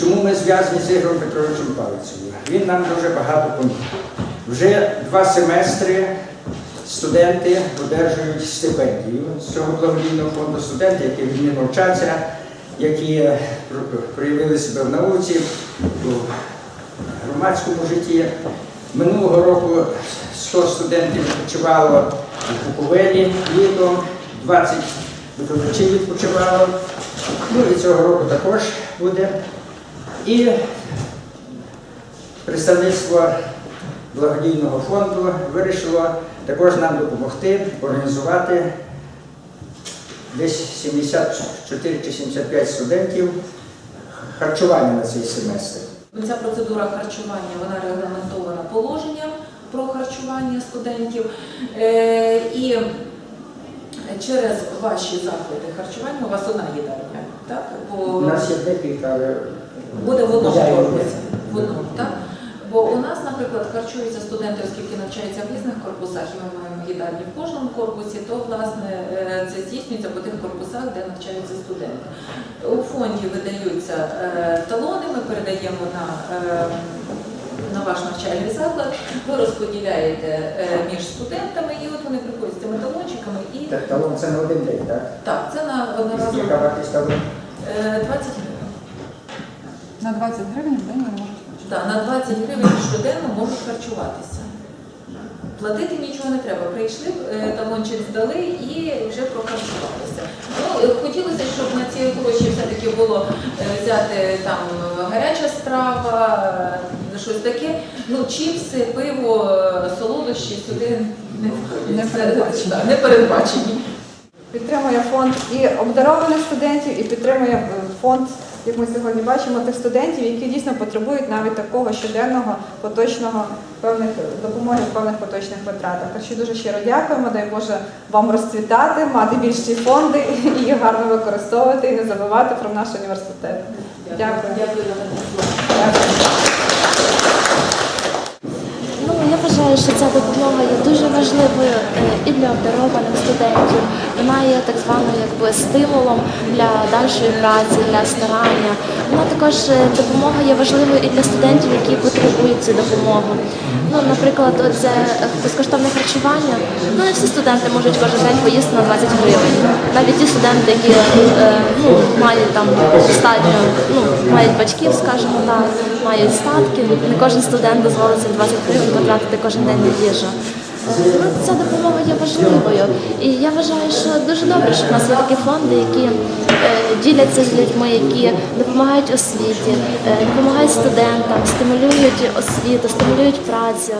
чому ми зв'язані з Ігорем Петровичем Палицею. Він нам дуже багато поміг. Вже два семестри студенти одержують стипендію з цього благодійного фонду студенти, які відмінно вчаться, які е, проявили себе в науці, у громадському житті. Минулого року 100 студентів відпочивало у Буковелі літом, 20 викладачів відпочивало. Ну і цього року також буде. І представництво благодійного фонду вирішило також нам допомогти організувати десь 74 чи 75 студентів харчування на цей семестр. Ця процедура харчування вона регламентована положенням про харчування студентів. Е, І через ваші заклади харчування у вас одна їдальня, так? Бо У нас є декілька, але буде в одному Хазяїн корпусі. є. Так? Бо у нас, наприклад, харчуються студенти, оскільки навчаються в різних корпусах, і ми маємо їдальні в кожному корпусі, то власне е, це здійснюється по тих корпусах, де навчаються студенти. У фонді видаються е, талони, ми передаємо на, е, на ваш навчальний заклад, ви розподіляєте між студентами, і от вони приходять з цими талончиками і та- талон це на один день, так? так, це на одноразово Яка вартість талону? е, 20 гривень. На 20 гривень в день вони можуть Так, на 20 гривень щоденно можуть харчуватися. Платити нічого не треба. Прийшли, е, талончик здали і вже прохарчувалися. Ну, е, хотілося, щоб на ці гроші все-таки було е, взяти там гаряча страва, щось таке. Ну, чіпси, пиво, солодощі сюди не. Не передбачені. Не передбачені. Підтримує фонд і обдарованих студентів, і підтримує фонд, як ми сьогодні бачимо, тих студентів, які дійсно потребують навіть такого щоденного поточного певних допомоги в певних поточних витратах. Так що дуже щиро дякуємо. Дай Боже вам розцвітати, мати більші фонди і їх гарно використовувати і не забувати про наш університет. Дякую. Дякую. Ну, я вважаю, що ця допомога є дуже важливою е, і для обдарованих студентів. Вона є так званою якби стимулом для дальшої праці, для старання. Вона також е, допомога є важливою і для студентів, які потребують цю допомогу. Ну, наприклад, це безкоштовне харчування. Ну, не всі студенти можуть кожен день поїсти на 20 гривень. Навіть ті студенти, які е, ну, мають там достатньо, ну, мають батьків, скажімо так, мають статки. Не кожен студент дозволить собі 20 гривень потратити кожен день на їжу. Ну, ця допомога є важливою. І я вважаю, що дуже добре, що в нас є такі фонди, які е, діляться з людьми, які допомагають освіті, е, допомагають студентам, стимулюють освіту, стимулюють працю.